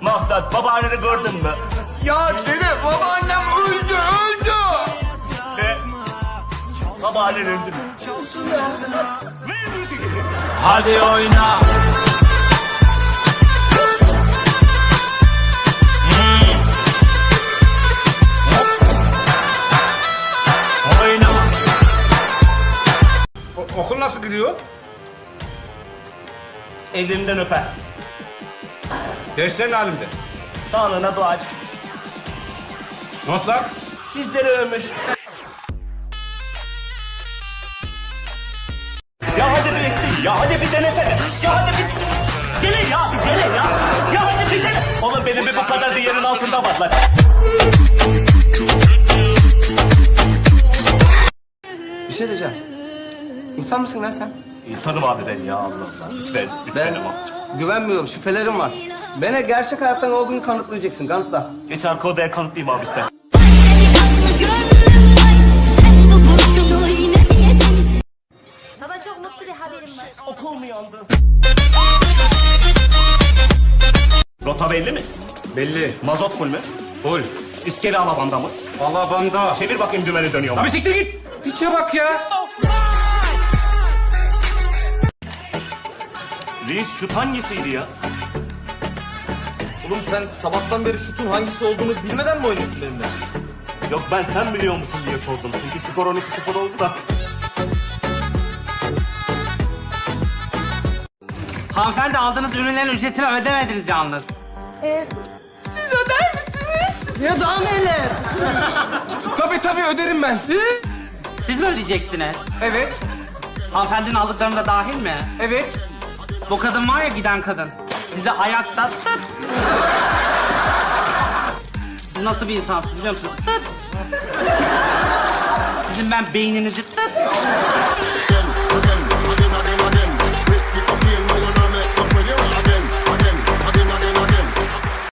Maksat babaanneni gördün mü? Ya dede babaannem öldü öldü. Ne? Babaannen öldü mü? Hadi oyna. Oyna. O- okul nasıl gidiyor? Elinden öper. Derslerin halinde. Sağlığına dua et. Notlar? Sizleri övmüş. Ya hadi bir ya hadi bir denesene. Ya hadi bir dene ya bir dene ya. Ya hadi bir dene. Oğlum benim bir bu kadar da yerin altında var lan. Bir şey diyeceğim. İnsan mısın lan sen? İnsanım abi ben ya Allah Allah. Lütfen, lütfen Ben ama. Güvenmiyorum, şüphelerim var. Bana gerçek hayattan olduğunu kanıtlayacaksın, kanıtla. Geç arka odaya kanıtlayayım abi istersen. Sana çok mutlu bir haberim var. Okul mu yandı? Rota belli mi? Belli. Mazot full mü? Ol. İskele alabanda mı? Alabanda. Çevir bakayım dümeni dönüyor mu? Abi siktir git. İçe bak ya. Reis şut hangisiydi ya? Oğlum sen sabahtan beri şutun hangisi olduğunu bilmeden mi oynuyorsun benimle? Yok ben sen biliyor musun diye sordum. Çünkü skor 12-0 oldu da. Hanımefendi aldığınız ürünlerin ücretini ödemediniz yalnız. Tabii tabii öderim ben. Siz mi ödeyeceksiniz? Evet. Hanımefendinin aldıklarım da dahil mi? Evet. Bu kadın var ya giden kadın. Size ayakta tıt. Siz nasıl bir insansınız biliyor musunuz? Tıt. Sizin ben beyninizi tıt.